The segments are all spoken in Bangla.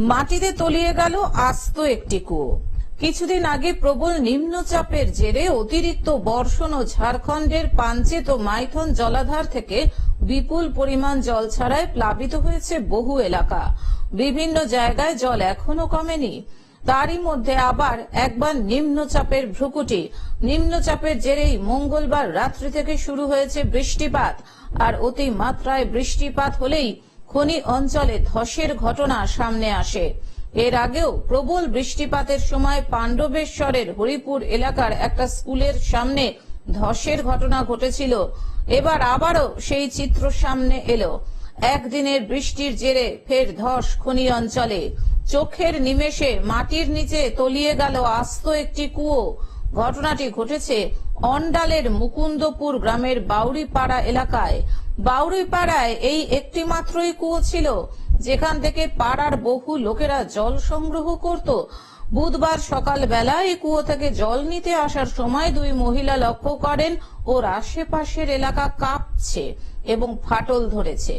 মাটিতে তলিয়ে গেল আস্ত একটি কুয়ো কিছুদিন আগে প্রবল নিম্নচাপের জেরে অতিরিক্ত বর্ষণ ও ঝাড়খণ্ডের পাঞ্চেত ও মাইথন জলাধার থেকে বিপুল পরিমাণ জল ছাড়ায় প্লাবিত হয়েছে বহু এলাকা। বিভিন্ন জায়গায় জল এখনও কমেনি। তারই মধ্যে আবার একবার নিম্নচাপের ভ্রুকুটি। নিম্নচাপের জেরেই মঙ্গলবার রাত্রি থেকে শুরু হয়েছে বৃষ্টিপাত, আর অতি মাত্রায় বৃষ্টিপাত হলেই খনি অঞ্চলে ধসের ঘটনা সামনে আসে। এর আগেও প্রবল বৃষ্টিপাতের সময় পাণ্ডবেশ্বরের হরিপুর এলাকার একটা স্কুলের সামনে ধসের ঘটনা ঘটেছিল। এবার আবারও সেই চিত্র সামনে এলো। একদিনের বৃষ্টির জেরে ফের ধস খনি অঞ্চলে। চোখের নিমেষে মাটির নিচে তলিয়ে গেল আস্ত একটি কুয়ো। ঘটনাটি ঘটেছে অন্ডালের মুকুন্দপুর গ্রামের বাউরিপাড়া এলাকায়। বাউরিপাড়ায় এই একটি মাত্রই কুয়ো ছিল, যেখান থেকে পাড়ার বহু লোকেরা জল সংগ্রহ করত। বুধবার সকাল বেলায় এই কুয়ো থেকে জল নিতে আসার সময় দুই মহিলা লক্ষ্য করেন, ওর আশেপাশের এলাকা কাঁপছে এবং ফাটল ধরেছে।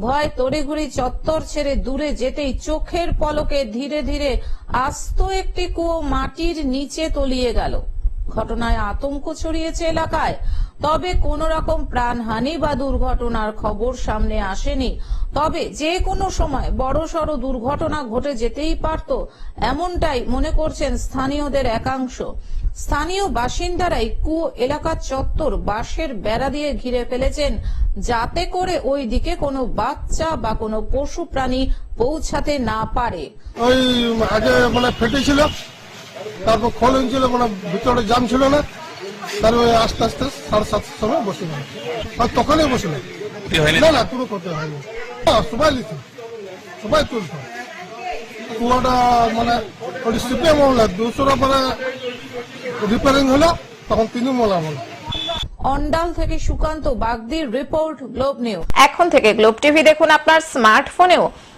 ভয় তড়িঘড়ি চত্বর ছেড়ে দূরে যেতেই চোখের পলকে ধীরে ধীরে আস্ত একটি কুয়ো মাটির নিচে তলিয়ে গেল। ঘটনায় আতঙ্ক ছড়িয়েছে এলাকায়। তবে কোন রকম প্রাণহানি বা দুর্ঘটনার খবর সামনে আসেনি। তবে যে কোনো সময় বড়সড় দুর্ঘটনা ঘটে যেতেই পারত, এমনটাই মনে করছেন স্থানীয়দের একাংশ। স্থানীয় বাসিন্দারাই কুয়ো এলাকার চত্বর বাঁশের বেড়া দিয়ে ঘিরে ফেলেছেন, যাতে করে ওই দিকে কোনো বাচ্চা বা কোনো পশু প্রাণী পৌঁছাতে না পারে। ওই আগে মানে ফেটেছিল তারপর খোল হয়েছিল মানে ভিতরে জাম ছিল না। তারপরে আস্তে আস্তে সাড়ে সাতটার সময় বসে গেল। আর তখনই বসে না না কোনো করতে হয়নি। হ্যাঁ, সবাই লিখে সবাই তুলতো কুয়াটা মানে ওটি সিপে মহলা দুশোটা পরে রিপেয়ারিং হলো তখন তিনি মোলা বলো অন্ডাল থেকে সুকান্ত বাগদির রিপোর্ট গ্লোব নিউজ এখন থেকে গ্লোব টিভি দেখুন আপনার স্মার্টফোনেও